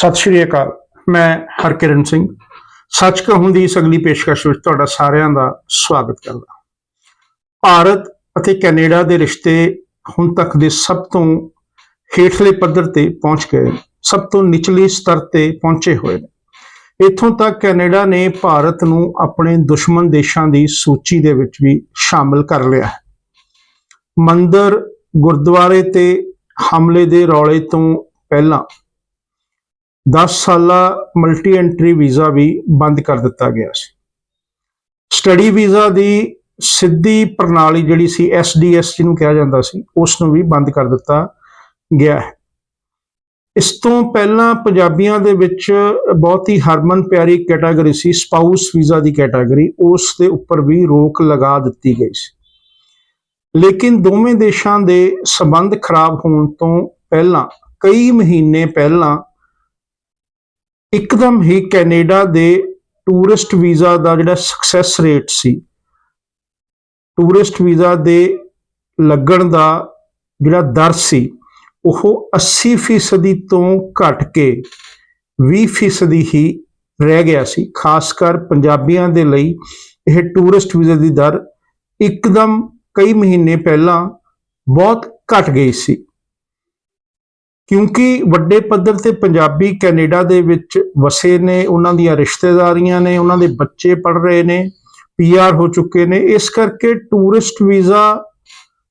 ਸਤਿ ਸ਼੍ਰੀ ਅਕਾਲ ਮੈਂ ਹਰਕਿਰਨ ਸਿੰਘ। ਸੱਚ ਕਹੂੰ ਦੀ ਇਸ ਅਗਲੀ ਪੇਸ਼ਕਸ਼ ਵਿੱਚ ਤੁਹਾਡਾ ਸਾਰਿਆਂ ਦਾ ਸਵਾਗਤ ਕਰਦਾ। ਭਾਰਤ ਅਤੇ ਕੈਨੇਡਾ ਦੇ ਰਿਸ਼ਤੇ ਹੁਣ ਤੱਕ ਦੇ ਸਭ ਤੋਂ ਹੇਠਲੇ ਪੱਧਰ ਤੇ ਪਹੁੰਚ ਗਏ ਨੇ, ਸਭ ਤੋਂ ਨਿਚਲੇ ਸਤਰ ਤੇ ਪਹੁੰਚੇ ਹੋਏ ਨੇ। ਇੱਥੋਂ ਤੱਕ ਕੈਨੇਡਾ ਨੇ ਭਾਰਤ ਨੂੰ ਆਪਣੇ ਦੁਸ਼ਮਣ ਦੇਸ਼ਾਂ ਦੀ ਸੂਚੀ ਦੇ ਵਿੱਚ ਵੀ ਸ਼ਾਮਲ ਕਰ ਲਿਆ ਹੈ। ਮੰਦਰ ਗੁਰਦੁਆਰੇ ਤੇ ਹਮਲੇ ਦੇ ਰੌਲੇ ਤੋਂ ਪਹਿਲਾਂ 10 ਸਾਲਾ ਮਲਟੀ ਐਂਟਰੀ ਵੀਜ਼ਾ ਵੀ ਬੰਦ ਕਰ ਦਿੱਤਾ ਗਿਆ ਸੀ। ਸਟੱਡੀ ਵੀਜ਼ਾ ਦੀ ਸਿੱਧੀ ਪ੍ਰਣਾਲੀ ਜਿਹੜੀ ਸੀ ਐਸਡੀਐਸ ਜਿਹਨੂੰ ਕਿਹਾ ਜਾਂਦਾ ਸੀ ਉਸ ਨੂੰ ਵੀ ਬੰਦ ਕਰ ਦਿੱਤਾ ਗਿਆ ਹੈ। ਇਸ ਤੋਂ ਪਹਿਲਾਂ ਪੰਜਾਬੀਆਂ ਦੇ ਵਿੱਚ ਬਹੁਤ ਹੀ ਹਰਮਨ ਪਿਆਰੀ ਕੈਟਾਗਰੀ ਸੀ ਸਪਾਊਸ ਵੀਜ਼ਾ ਦੀ ਕੈਟਾਗਰੀ ਉਸ ਦੇ ਉੱਪਰ ਵੀ ਰੋਕ ਲਗਾ ਦਿੱਤੀ ਗਈ ਸੀ। ਲੇਕਿਨ ਦੋਵੇਂ ਦੇਸ਼ਾਂ ਦੇ ਸਬੰਧ ਖਰਾਬ ਹੋਣ ਤੋਂ ਪਹਿਲਾਂ, ਕਈ ਮਹੀਨੇ ਪਹਿਲਾਂ ਇੱਕਦਮ ਹੀ ਕੈਨੇਡਾ ਦੇ ਟੂਰਿਸਟ ਵੀਜ਼ਾ ਦਾ ਜਿਹੜਾ ਸਕਸੈਸ ਰੇਟ ਸੀ, ਟੂਰਿਸਟ ਵੀਜ਼ਾ ਦੇ ਲੱਗਣ ਦਾ ਜਿਹੜਾ ਦਰ ਸੀ, ਉਹ 80% ਤੋਂ ਘਟ ਕੇ 20% ਹੀ ਰਹਿ ਗਿਆ ਸੀ, ਖਾਸ ਕਰ ਪੰਜਾਬੀਆਂ ਦੇ ਲਈ ਇਹ ਟੂਰਿਸਟ ਵੀਜ਼ੇ ਦੀ ਦਰ ਇੱਕਦਮ ਕਈ ਮਹੀਨੇ ਪਹਿਲਾਂ ਬਹੁਤ ਘਟ ਗਈ ਸੀ। ਕਿਉਂਕਿ ਵੱਡੇ ਪੱਧਰ ਤੇ ਪੰਜਾਬੀ ਕੈਨੇਡਾ ਦੇ ਵਿੱਚ ਵਸੇ ਨੇ, ਉਹਨਾਂ ਦੀਆਂ ਰਿਸ਼ਤੇਦਾਰੀਆਂ ਨੇ, ਉਹਨਾਂ ਦੇ ਬੱਚੇ ਪੜ ਰਹੇ ਨੇ ਪੀਆਰ ਹੋ ਚੁੱਕੇ ਨੇ। ਇਸ ਕਰਕੇ ਟੂਰਿਸਟ ਵੀਜ਼ਾ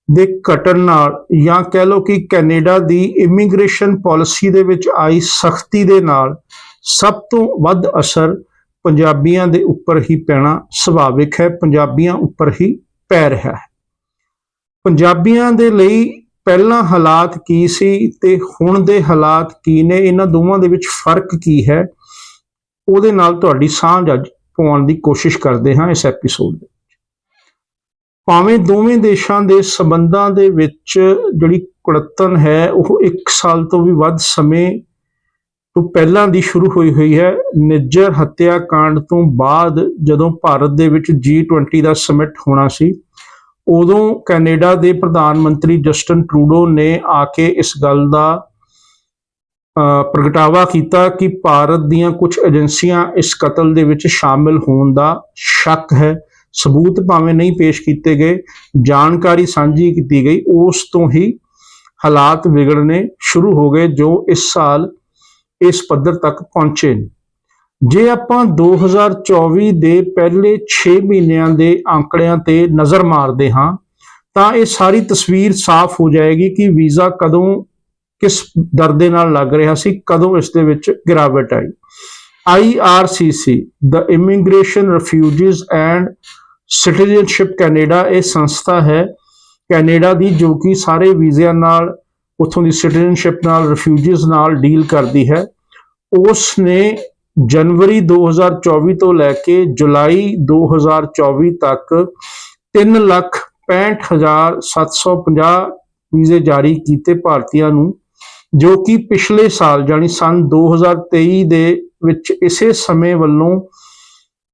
ਦੇ ਘਟਣ ਨਾਲ ਜਾਂ ਕਹਿ ਲਓ ਕਿ ਕੈਨੇਡਾ ਦੀ ਇਮੀਗ੍ਰੇਸ਼ਨ ਪਾਲਿਸੀ ਦੇ ਵਿੱਚ ਆਈ ਸਖਤੀ ਦੇ ਨਾਲ ਸਭ ਤੋਂ ਵੱਧ ਅਸਰ ਪੰਜਾਬੀਆਂ ਦੇ ਉੱਪਰ ਹੀ ਪੈਣਾ ਸੁਭਾਵਿਕ ਹੈ, ਪੰਜਾਬੀਆਂ ਉੱਪਰ ਹੀ ਪੈ ਰਿਹਾ ਹੈ। ਪੰਜਾਬੀਆਂ ਦੇ ਲਈ ਪਹਿਲਾਂ ਹਾਲਾਤ ਕੀ ਸੀ ਤੇ ਹੁਣ ਦੇ ਹਾਲਾਤ ਕੀ ਨੇ? ਇਹਨਾਂ ਦੋਵਾਂ ਦੇ ਵਿੱਚ ਫ਼ਰਕ ਕੀ ਹੈ? ਉਹਦੇ ਨਾਲ ਤੁਹਾਡੀ ਸਾਂਝ ਅੱਜ ਪਾਉਣ ਦੀ ਕੋਸ਼ਿਸ਼ ਕਰਦੇ ਹਾਂ ਇਸ ਐਪੀਸੋਡ ਦੇ ਵਿੱਚ। ਭਾਵੇਂ ਦੋਵੇਂ ਦੇਸ਼ਾਂ ਦੇ ਸਬੰਧਾਂ ਦੇ ਵਿੱਚ ਜਿਹੜੀ ਕੁੜੱਤਨ ਹੈ, ਉਹ 1 ਸਾਲ ਤੋਂ ਵੀ ਵੱਧ ਸਮੇਂ ਤੋਂ ਪਹਿਲਾਂ ਦੀ ਸ਼ੁਰੂ ਹੋਈ ਹੋਈ ਹੈ। ਨਿੱਜਰ ਹੱਤਿਆ ਕਾਂਡ ਤੋਂ ਬਾਅਦ ਜਦੋਂ ਭਾਰਤ ਦੇ ਵਿੱਚ G20 ਦਾ ਸਮਿਟ ਹੋਣਾ ਸੀ ਉਦੋਂ ਕੈਨੇਡਾ ਦੇ ਪ੍ਰਧਾਨ ਮੰਤਰੀ ਜਸਟਨ ਟਰੂਡੋ ਨੇ ਆ ਕੇ ਇਸ ਗੱਲ ਦਾ ਅ, ਪ੍ਰਗਟਾਵਾ ਕੀਤਾ ਕਿ ਭਾਰਤ ਦੀਆਂ ਕੁਝ ਏਜੰਸੀਆਂ ਇਸ ਕਤਲ ਦੇ ਵਿੱਚ ਸ਼ਾਮਿਲ ਹੋਣ ਦਾ ਸ਼ੱਕ ਹੈ। ਸਬੂਤ ਭਾਵੇਂ ਨਹੀਂ ਪੇਸ਼ ਕੀਤੇ ਗਏ ਜਾਣਕਾਰੀ ਸਾਂਝੀ ਕੀਤੀ ਗਈ ਉਸ ਤੋਂ ਹੀ ਹਾਲਾਤ ਵਿਗੜਨੇ ਸ਼ੁਰੂ ਹੋ ਗਏ ਜੋ ਇਸ ਸਾਲ ਇਸ ਪੱਧਰ ਤੱਕ ਪਹੁੰਚੇ ਨੇ। ਜੇ ਆਪਾਂ 2024 ਦੇ ਪਹਿਲੇ 6 ਮਹੀਨਿਆਂ ਦੇ ਅੰਕੜਿਆਂ ਤੇ ਨਜ਼ਰ ਮਾਰਦੇ ਹਾਂ, ਤਾਂ ਇਹ ਸਾਰੀ ਤਸਵੀਰ ਸਾਫ਼ ਹੋ ਜਾਏਗੀ ਕਿ ਵੀਜ਼ਾ ਕਦੋਂ, ਕਿਸ ਦਰ ਦੇ ਨਾਲ ਲੱਗ ਰਿਹਾ ਸੀ, ਕਦੋਂ ਇਸ ਦੇ ਵਿੱਚ ਗਿਰਾਵਟ ਆਈ। IRCC the Immigration Refugees and citizenship Canada ਇਹ ਸੰਸਥਾ ਹੈ ਕੈਨੇਡਾ ਦੀ, ਜੋ ਕਿ ਸਾਰੇ ਵੀਜ਼ਿਆਂ ਨਾਲ, ਉੱਥੋਂ ਦੀ ਸਿਟੀਜ਼ਨਸ਼ਿਪ ਨਾਲ ਰਿਫਿਊਜੀਜ਼ ਨਾਲ ਡੀਲ ਕਰਦੀ ਹੈ। ਉਸ ਨੇ ਜਨਵਰੀ 2024 ਤੋਂ ਲੈ ਕੇ ਜੁਲਾਈ 2024 ਤੱਕ 365750 ਵੀਜ਼ੇ ਜਾਰੀ ਕੀਤੇ ਭਾਰਤੀਆਂ ਨੂੰ, ਜੋ ਕਿ ਪਿਛਲੇ ਸਾਲ ਜਾਨੀ ਸਨ 2023 ਦੇ ਵਿੱਚ ਇਸੇ ਸਮੇਂ ਵੱਲੋਂ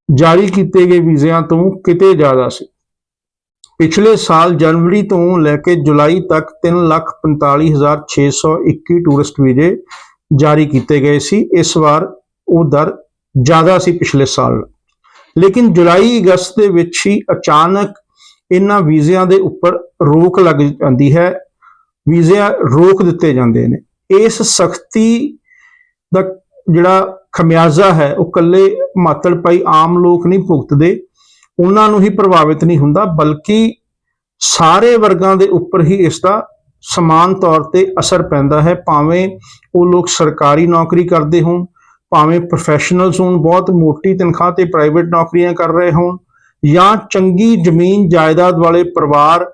ਜਾਰੀ ਕੀਤੇ ਗਏ ਵੀਜ਼ਿਆਂ ਤੋਂ ਕਿਤੇ ਜ਼ਿਆਦਾ ਸੀ। ਪਿਛਲੇ ਸਾਲ ਜਨਵਰੀ ਤੋਂ ਲੈ ਕੇ ਜੁਲਾਈ ਤੱਕ 345621 ਟੂਰਿਸਟ ਵੀਜ਼ੇ ਜਾਰੀ ਕੀਤੇ ਗਏ ਸੀ। ਇਸ ਵਾਰ ਉਹ ਦਰ ਜ਼ਿਆਦਾ ਸੀ ਪਿਛਲੇ ਸਾਲ। ਲੇਕਿਨ ਜੁਲਾਈ ਅਗਸਤ ਦੇ ਵਿੱਚ ਹੀ ਅਚਾਨਕ ਇਹਨਾਂ ਵੀਜ਼ਿਆਂ ਦੇ ਉੱਪਰ ਰੋਕ ਲੱਗ ਜਾਂਦੀ ਹੈ। ਵੀਜ਼ੇ ਰੋਕ ਦਿੱਤੇ ਜਾਂਦੇ ਨੇ। ਇਸ ਸਖਤੀ ਦਾ ਜਿਹੜਾ ਖਮਿਆਜ਼ਾ ਹੈ, ਉਹ ਕੱਲੇ ਮਾਤੜ ਪਾਈ ਆਮ ਲੋਕ ਨਹੀਂ ਭੁਗਤਦੇ। ਉਹਨਾਂ ਨੂੰ ਹੀ ਪ੍ਰਭਾਵਿਤ ਨਹੀਂ ਹੁੰਦਾ, ਬਲਕਿ ਸਾਰੇ ਵਰਗਾਂ ਦੇ ਉੱਪਰ ਹੀ ਇਸ ਦਾ ਸਮਾਨ ਤੌਰ ਤੇ ਅਸਰ ਪੈਂਦਾ ਹੈ। ਭਾਵੇਂ ਉਹ ਲੋਕ ਸਰਕਾਰੀ ਨੌਕਰੀ ਕਰਦੇ ਹੋਣ ਭਾਵੇਂ ਪ੍ਰੋਫੈਸ਼ਨਲਸ ਹੋਣ, ਬਹੁਤ ਮੋਟੀ ਤਨਖਾਹ ਤੇ ਪ੍ਰਾਈਵੇਟ ਨੌਕਰੀਆਂ ਕਰ ਰਹੇ ਹੋਣ ਜਾਂ ਚੰਗੀ ਜ਼ਮੀਨ ਜਾਇਦਾਦ ਵਾਲੇ ਪਰਿਵਾਰ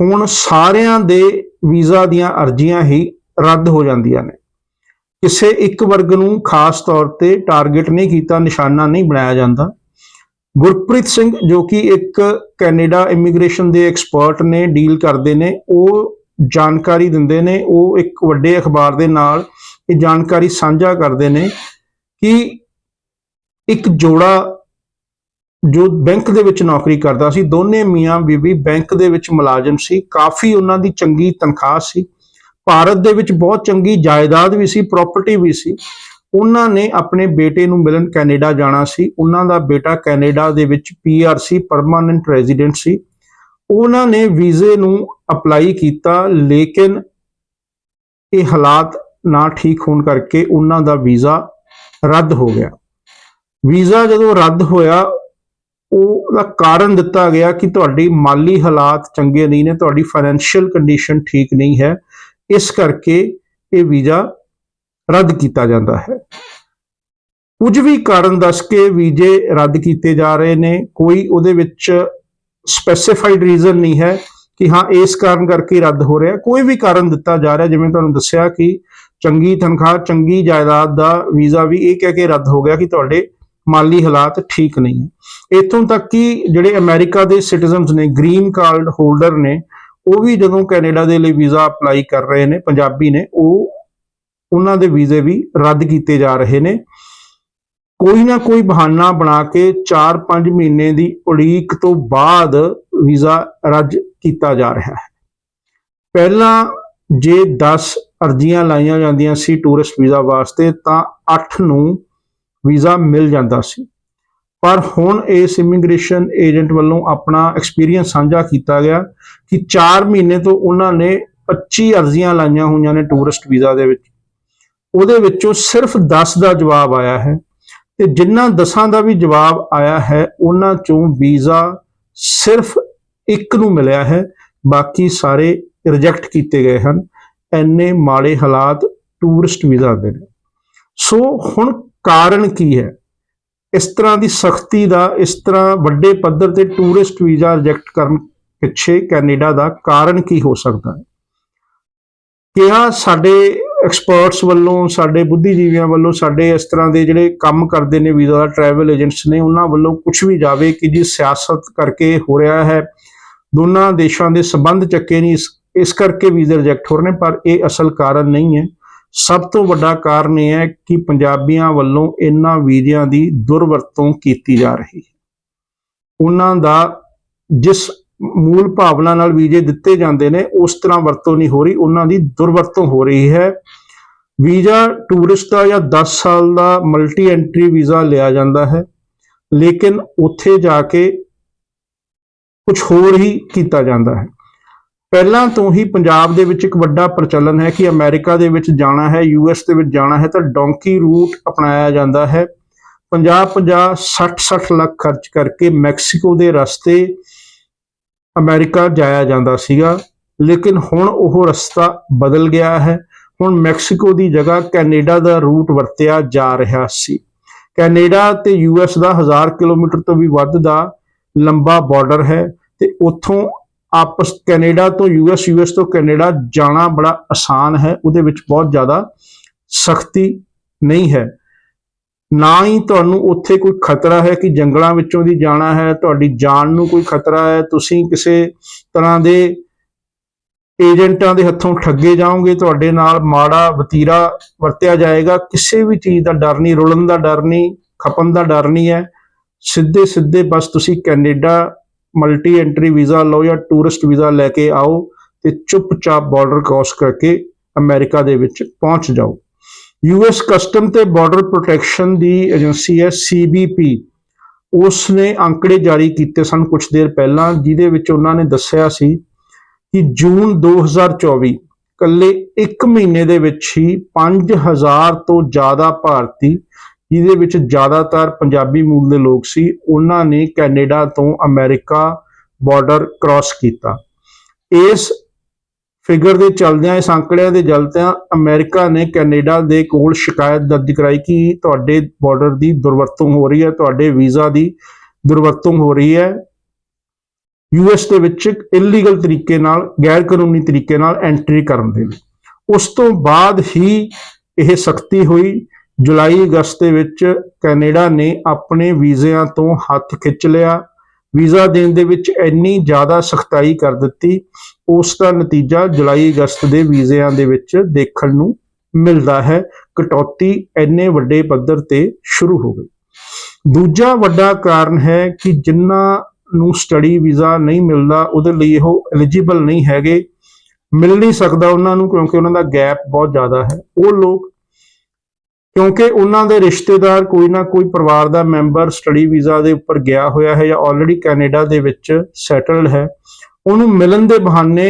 ਹੁਣ, ਸਾਰਿਆਂ ਦੇ ਵੀਜ਼ਾ ਦੀਆਂ ਅਰਜ਼ੀਆਂ ਹੀ ਰੱਦ ਹੋ ਜਾਂਦੀਆਂ ਨੇ। ਕਿਸੇ ਇੱਕ ਵਰਗ ਨੂੰ ਖਾਸ ਤੌਰ ਤੇ ਟਾਰਗੇਟ ਨਹੀਂ ਕੀਤਾ, ਨਿਸ਼ਾਨਾ ਨਹੀਂ ਬਣਾਇਆ ਜਾਂਦਾ। ਗੁਰਪ੍ਰੀਤ ਸਿੰਘ, ਜੋ ਕਿ ਇੱਕ ਕੈਨੇਡਾ ਇਮੀਗ੍ਰੇਸ਼ਨ ਦੇ ਐਕਸਪਰਟ ਨੇ ਡੀਲ ਕਰਦੇ ਨੇ, ਉਹ ਜਾਣਕਾਰੀ ਦਿੰਦੇ ਨੇ, ਉਹ ਇੱਕ ਵੱਡੇ ਅਖਬਾਰ ਦੇ ਨਾਲ ਇਹ ਜਾਣਕਾਰੀ ਸਾਂਝਾ ਕਰਦੇ ਨੇ ਕਿ ਇੱਕ ਜੋੜਾ ਜੋ ਬੈਂਕ ਦੇ ਵਿੱਚ ਨੌਕਰੀ ਕਰਦਾ ਸੀ, ਦੋਨੇ ਮੀਆਂ ਬੀਬੀ ਬੈਂਕ ਦੇ ਵਿੱਚ ਮੁਲਾਜ਼ਮ ਸੀ, ਕਾਫੀ ਉਹਨਾਂ ਦੀ ਚੰਗੀ ਤਨਖਾਹ ਸੀ, ਭਾਰਤ ਦੇ ਵਿੱਚ ਬਹੁਤ ਚੰਗੀ ਜਾਇਦਾਦ ਵੀ ਸੀ ਪ੍ਰਾਪਰਟੀ ਵੀ ਸੀ, ਉਹਨਾਂ ਨੇ ਆਪਣੇ ਬੇਟੇ ਨੂੰ ਮਿਲਣ ਕੈਨੇਡਾ ਜਾਣਾ ਸੀ, ਉਹਨਾਂ ਦਾ ਬੇਟਾ ਕੈਨੇਡਾ ਦੇ ਵਿੱਚ ਪੀਆਰ ਸੀ ਪਰਮਾਨੈਂਟ ਰੈਜ਼ੀਡੈਂਟ ਸੀ, ਉਹਨਾਂ ਨੇ ਵੀਜ਼ੇ ਨੂੰ ਅਪਲਾਈ ਕੀਤਾ, ਲੇਕਿਨ ਇਹ ਹਾਲਾਤ ਨਾ ਠੀਕ ਹੋਣ ਕਰਕੇ ਉਹਨਾਂ ਦਾ ਵੀਜ਼ਾ ਰੱਦ ਹੋ ਗਿਆ। ਵੀਜ਼ਾ ਜਦੋਂ ਰੱਦ ਹੋਇਆ, ਉਹਦਾ ਕਾਰਨ ਦਿੱਤਾ ਗਿਆ ਕਿ ਤੁਹਾਡੀ ਮਾਲੀ ਹਾਲਾਤ ਚੰਗੇ ਨਹੀਂ ਨੇ, ਤੁਹਾਡੀ ਫਾਈਨੈਂਸ਼ੀਅਲ ਕੰਡੀਸ਼ਨ ਠੀਕ ਨਹੀਂ ਹੈ। ਇਸ ਕਰਕੇ ਇਹ ਵੀਜ਼ਾ ਰੱਦ ਕੀਤਾ ਜਾਂਦਾ ਹੈ। ਕੁਝ ਵੀ ਕਾਰਨ ਦੱਸ ਕੇ ਵੀਜ਼ੇ ਰੱਦ ਕੀਤੇ ਜਾ ਰਹੇ ਨੇ, ਕੋਈ ਉਹਦੇ ਵਿੱਚ ਸਪੈਸੀਫਾਈਡ ਰੀਜ਼ਨ ਨਹੀਂ ਹੈ ਕਿ ਹਾਂ, ਇਸ ਕਾਰਨ ਕਰਕੇ ਰੱਦ ਹੋ ਰਿਹਾ। ਕੋਈ ਵੀ ਕਾਰਨ ਦਿੱਤਾ ਜਾ ਰਿਹਾ, ਜਿਵੇਂ ਤੁਹਾਨੂੰ ਦੱਸਿਆ ਕਿ ਚੰਗੀ ਤਨਖਾਹ, ਚੰਗੀ ਜਾਇਦਾਦ ਦਾ ਵੀਜ਼ਾ ਵੀ ਇਹ ਕਹਿ ਕੇ ਰੱਦ ਹੋ ਗਿਆ ਕਿ ਤੁਹਾਡੇ ਮਾਲੀ ਹਾਲਾਤ ਠੀਕ ਨਹੀਂ ਹੈ। ਇਥੋਂ ਤੱਕ ਕਿ ਜਿਹੜੇ ਅਮਰੀਕਾ ਦੇ ਸਿਟੀਜ਼ਨਸ ਨੇ, ਗ੍ਰੀਨ ਕਾਰਡ ਹੋਲਡਰ ਨੇ, ਉਹ ਵੀ ਜਦੋਂ ਕੈਨੇਡਾ ਦੇ ਲਈ ਵੀਜ਼ਾ ਅਪਲਾਈ ਕਰ ਰਹੇ ਨੇ, ਪੰਜਾਬੀ ਨੇ, ਉਹ ਉਹਨਾਂ ਦੇ ਵੀਜ਼ੇ ਵੀ ਰੱਦ ਕੀਤੇ ਜਾ ਰਹੇ ਨੇ। ਕੋਈ ਨਾ ਕੋਈ ਬਹਾਨਾ ਬਣਾ ਕੇ 4-5 ਮਹੀਨੇ ਦੀ ਉਡੀਕ ਤੋਂ ਬਾਅਦ ਵੀਜ਼ਾ ਰੱਦ ਕੀਤਾ ਜਾ ਰਿਹਾ ਹੈ। ਪਹਿਲਾਂ ਜੇ 10 ਅਰਜ਼ੀਆਂ ਲਾਈਆਂ ਜਾਂਦੀਆਂ ਸੀ ਟੂਰਿਸਟ ਵੀਜ਼ਾ ਵਾਸਤੇ, ਤਾਂ 8 ਨੂੰ ਵੀਜ਼ਾ ਮਿਲ ਜਾਂਦਾ ਸੀ। ਪਰ ਹੁਣ ਇਸ ਇਮੀਗ੍ਰੇਸ਼ਨ ਏਜੰਟ ਵੱਲੋਂ ਆਪਣਾ ਐਕਸਪੀਰੀਅੰਸ ਸਾਂਝਾ ਕੀਤਾ ਗਿਆ ਕਿ 4 ਮਹੀਨੇ ਤੋਂ ਉਹਨਾਂ ਨੇ 25 ਅਰਜ਼ੀਆਂ ਲਾਈਆਂ ਹੋਈਆਂ ਨੇ ਟੂਰਿਸਟ ਵੀਜ਼ਾ ਦੇ ਵਿੱਚ। ਉਹਦੇ ਵਿੱਚੋਂ ਸਿਰਫ 10 ਦਾ ਜਵਾਬ ਆਇਆ ਹੈ ਤੇ ਜਿਨ੍ਹਾਂ 10 ਦਾ ਵੀ ਜਵਾਬ ਆਇਆ ਹੈ, ਉਹਨਾਂ ਚੋਂ ਵੀਜ਼ਾ ਸਿਰਫ ਇੱਕ ਨੂੰ ਮਿਲਿਆ ਹੈ, ਬਾਕੀ ਸਾਰੇ ਰਿਜੈਕਟ ਕੀਤੇ ਗਏ ਹਨ। ਐਨੇ ਮਾੜੇ ਹਾਲਾਤ ਟੂਰਿਸਟ ਵੀਜ਼ਾ ਦੇ ਨੇ। ਸੋ ਹੁਣ ਕਾਰਨ ਕੀ ਹੈ? ਇਸ ਤਰ੍ਹਾਂ ਦੀ ਸਖਤੀ ਦਾ, ਇਸ ਤਰ੍ਹਾਂ ਵੱਡੇ ਪੱਧਰ ਤੇ ਟੂਰਿਸਟ ਵੀਜ਼ਾ ਰਿਜੈਕਟ ਕਰਨ ਪਿੱਛੇ ਕੈਨੇਡਾ ਦਾ ਕਾਰਨ ਕੀ ਹੋ ਸਕਦਾ ਹੈ? ਕਿਹਾ ਸਾਡੇ ਐਕਸਪਰਟਸ ਵੱਲੋਂ, ਸਾਡੇ ਬੁੱਧੀਜੀਵੀਆਂ ਵੱਲੋਂ, ਸਾਡੇ ਇਸ ਤਰ੍ਹਾਂ ਦੇ ਜਿਹੜੇ ਕੰਮ ਕਰਦੇ ਨੇ ਵੀਜ਼ਾ ਦਾ ਟਰੈਵਲ ਏਜੰਟਸ ਨੇ, ਉਹਨਾਂ ਵੱਲੋਂ ਕੁਝ ਵੀ ਜਾਵੇ ਕਿ ਜੀ ਸਿਆਸਤ ਕਰਕੇ ਹੋ ਰਿਹਾ ਹੈ, ਦੋਨਾਂ ਦੇਸ਼ਾਂ ਦੇ ਸਬੰਧ ਚੱਕੇ ਨਹੀਂ, ਇਸ ਇਸ ਕਰਕੇ ਵੀਜ਼ੇ ਰਿਜੈਕਟ ਹੋ ਰਹੇ ਨੇ, ਪਰ ਇਹ ਅਸਲ ਕਾਰਨ ਨਹੀਂ ਹੈ। ਸਭ ਤੋਂ ਵੱਡਾ ਕਾਰਨ ਇਹ ਹੈ ਕਿ ਪੰਜਾਬੀਆਂ ਵੱਲੋਂ ਇਹਨਾਂ ਵੀਜ਼ਿਆਂ ਦੀ ਦੁਰਵਰਤੋਂ ਕੀਤੀ ਜਾ ਰਹੀ ਹੈ। ਉਹਨਾਂ ਦਾ ਜਿਸ ਮੂਲ ਭਾਵਨਾ ਨਾਲ ਵੀਜ਼ੇ ਦਿੱਤੇ ਜਾਂਦੇ ਨੇ, ਉਸ ਤਰ੍ਹਾਂ ਵਰਤੋਂ ਨਹੀਂ ਹੋ ਰਹੀ, ਉਹਨਾਂ ਦੀ ਦੁਰਵਰਤੋਂ ਹੋ ਰਹੀ ਹੈ। ਵੀਜ਼ਾ ਟੂਰਿਸਟ ਦਾ ਜਾਂ 10 ਸਾਲ ਦਾ ਮਲਟੀ ਐਂਟਰੀ ਵੀਜ਼ਾ ਲਿਆ ਜਾਂਦਾ ਹੈ, ਲੇਕਿਨ ਉੱਥੇ ਜਾ ਕੇ ਕੁਝ ਹੋਰ ਹੀ ਕੀਤਾ ਜਾਂਦਾ ਹੈ। ਪਹਿਲਾਂ ਤੋਂ ਹੀ ਪੰਜਾਬ ਦੇ ਵਿੱਚ ਇੱਕ ਵੱਡਾ ਪ੍ਰਚਲਨ ਹੈ ਕਿ ਅਮਰੀਕਾ ਦੇ ਵਿੱਚ ਜਾਣਾ ਹੈ ਯੂਐਸ ਦੇ ਵਿੱਚ ਜਾਣਾ ਹੈ, ਤਾਂ ਡੋਂਕੀ ਰੂਟ ਅਪਣਾਇਆ ਜਾਂਦਾ ਹੈ। 50 50 60 60 ਲੱਖ ਖਰਚ ਕਰਕੇ ਮੈਕਸੀਕੋ ਦੇ ਰਸਤੇ ਅਮਰੀਕਾ ਜਾਇਆ ਜਾਂਦਾ ਸੀਗਾ। ਲੇਕਿਨ ਹੁਣ ਉਹ ਰਸਤਾ ਬਦਲ ਗਿਆ ਹੈ। ਹੁਣ ਮੈਕਸੀਕੋ ਦੀ ਜਗ੍ਹਾ ਕੈਨੇਡਾ ਦਾ ਰੂਟ ਵਰਤਿਆ ਜਾ ਰਿਹਾ ਸੀ। ਕੈਨੇਡਾ ਤੇ ਯੂਐਸ ਦਾ 1000 ਕਿਲੋਮੀਟਰ ਤੋਂ ਵੀ ਵੱਧ ਦਾ ਲੰਬਾ ਬਾਰਡਰ ਹੈ ਤੇ ਉੱਥੋਂ ਆਪਸ ਕੈਨੇਡਾ ਤੋਂ ਯੂਐਸ ਯੂਐਸ ਤੋਂ ਕੈਨੇਡਾ ਜਾਣਾ ਬੜਾ ਆਸਾਨ ਹੈ, ਉਹਦੇ ਵਿੱਚ ਬਹੁਤ ਜ਼ਿਆਦਾ ਸਖਤੀ ਨਹੀਂ ਹੈ। ਨਾ ਹੀ ਤੁਹਾਨੂੰ ਉੱਥੇ ਕੋਈ ਖਤਰਾ ਹੈ ਕਿ ਜੰਗਲਾਂ ਵਿੱਚੋਂ ਦੀ ਜਾਣਾ ਹੈ, ਤੁਹਾਡੀ ਜਾਨ ਨੂੰ ਕੋਈ ਖਤਰਾ ਹੈ, ਤੁਸੀਂ ਕਿਸੇ ਤਰ੍ਹਾਂ ਦੇ ਏਜੰਟਾਂ ਦੇ ਹੱਥੋਂ ਠੱਗੇ ਜਾਓਗੇ, ਤੁਹਾਡੇ ਨਾਲ ਮਾੜਾ ਵਤੀਰਾ ਵਰਤਿਆ ਜਾਏਗਾ, ਕਿਸੇ ਵੀ ਚੀਜ਼ ਦਾ ਡਰ ਨਹੀਂ, ਰੁਲਣ ਦਾ ਡਰ ਨਹੀਂ ਖਪਨ ਦਾ ਡਰ ਨਹੀਂ ਹੈ। ਸਿੱਧੇ ਸਿੱਧੇ ਬਸ ਤੁਸੀਂ ਕੈਨੇਡਾ ਮਲਟੀ ਐਂਟਰੀ ਵੀਜ਼ਾ ਲਓ ਜਾਂ ਟੂਰਿਸਟ ਵੀਜ਼ਾ ਲੈ ਕੇ ਆਓ ਤੇ ਚੁੱਪਚਾਪ ਬਾਰਡਰ ਕ੍ਰਾਸ ਕਰਕੇ ਅਮਰੀਕਾ ਦੇ ਵਿੱਚ ਪਹੁੰਚ ਜਾਓ। ਯੂਐਸ ਕਸਟਮ ਤੇ ਬਾਰਡਰ ਪ੍ਰੋਟੈਕਸ਼ਨ ਦੀ ਏਜੰਸੀ ਹੈ ਸੀਬੀਪੀ ਉਸ ਨੇ ਅੰਕੜੇ ਜਾਰੀ ਕੀਤੇ ਸਨ ਕੁਝ ਦੇਰ ਪਹਿਲਾਂ, ਜਿਹਦੇ ਵਿੱਚ ਉਹਨਾਂ ਨੇ ਦੱਸਿਆ ਸੀ ਕਿ ਜੂਨ 2024 ਕੱਲੇ 1 ਮਹੀਨੇ ਦੇ ਵਿੱਚ ਹੀ 5000 ਤੋਂ ਜ਼ਿਆਦਾ ਭਾਰਤੀ ਜਿਹਦੇ ਵਿੱਚ ਜ਼ਿਆਦਾਤਰ ਪੰਜਾਬੀ ਮੂਲ ਦੇ ਲੋਕ ਸੀ, ਉਹਨਾਂ ਨੇ ਕੈਨੇਡਾ ਤੋਂ ਅਮਰੀਕਾ ਬਾਰਡਰ ਕ੍ਰਾਸ ਕੀਤਾ। ਇਸ ਫਿਗਰ ਦੇ ਚਲਦਿਆਂ, ਇਸ ਅੰਕੜਿਆਂ ਦੇ ਜਲਦਿਆਂ ਅਮਰੀਕਾ ਨੇ ਕੈਨੇਡਾ ਦੇ ਕੋਲ ਸ਼ਿਕਾਇਤ ਦਰਜ ਕਰਾਈ ਕਿ ਤੁਹਾਡੇ ਬਾਰਡਰ ਦੀ ਦੁਰਵਰਤੋਂ ਹੋ ਰਹੀ ਹੈ, ਤੁਹਾਡੇ ਵੀਜ਼ਾ ਦੀ ਦੁਰਵਰਤੋਂ ਹੋ ਰਹੀ ਹੈ। ਯੂਐਸ ਦੇ ਵਿੱਚ ਇਲੀਗਲ ਤਰੀਕੇ ਨਾਲ ਗੈਰ ਕਾਨੂੰਨੀ ਤਰੀਕੇ ਨਾਲ ਐਂਟਰੀ ਕਰਨ ਦੇ ਲਈ। ਉਸ ਤੋਂ ਬਾਅਦ ਹੀ ਇਹ ਸਖਤੀ ਹੋਈ। ਜੁਲਾਈ ਅਗਸਤ ਦੇ ਵਿੱਚ ਕੈਨੇਡਾ ਨੇ ਆਪਣੇ ਵੀਜ਼ਿਆਂ ਤੋਂ ਹੱਥ ਖਿੱਚ ਲਿਆ। ਵੀਜ਼ਾ ਦੇਣ ਦੇ ਵਿੱਚ ਇੰਨੀ ਜ਼ਿਆਦਾ ਸਖਤਾਈ ਕਰ ਦਿੱਤੀ, ਉਸ ਦਾ ਨਤੀਜਾ ਜੁਲਾਈ ਅਗਸਤ ਦੇ ਵੀਜ਼ਿਆਂ ਦੇ ਵਿੱਚ ਦੇਖਣ ਨੂੰ ਮਿਲਦਾ ਹੈ। ਕਟੌਤੀ ਇੰਨੇ ਵੱਡੇ ਪੱਧਰ ਤੇ ਸ਼ੁਰੂ ਹੋ ਗਈ। ਦੂਜਾ ਵੱਡਾ ਕਾਰਨ ਹੈ ਕਿ ਜਿਨ੍ਹਾਂ ਨੂੰ ਸਟੱਡੀ ਵੀਜ਼ਾ ਨਹੀਂ ਮਿਲਦਾ, ਉਹਦੇ ਲਈ ਉਹ ਐਲੀਜੀਬਲ ਨਹੀਂ ਹੈਗੇ। ਮਿਲ ਨਹੀਂ ਸਕਦਾ ਉਹਨਾਂ ਨੂੰ ਕਿਉਂਕਿ ਉਹਨਾਂ ਦਾ ਗੈਪ ਬਹੁਤ ਜ਼ਿਆਦਾ ਹੈ। ਉਹ ਲੋਕ ਕਿਉਂਕਿ ਉਹਨਾਂ ਦੇ ਰਿਸ਼ਤੇਦਾਰ ਕੋਈ ਨਾ ਕੋਈ ਪਰਿਵਾਰ ਦਾ ਮੈਂਬਰ ਸਟੱਡੀ ਵੀਜ਼ਾ ਦੇ ਉੱਪਰ ਗਿਆ ਹੋਇਆ ਹੈ ਜਾਂ ਆਲਰੇਡੀ ਕੈਨੇਡਾ ਦੇ ਵਿੱਚ ਸੈਟਲਡ ਹੈ, ਉਹਨੂੰ ਮਿਲਣ ਦੇ ਬਹਾਨੇ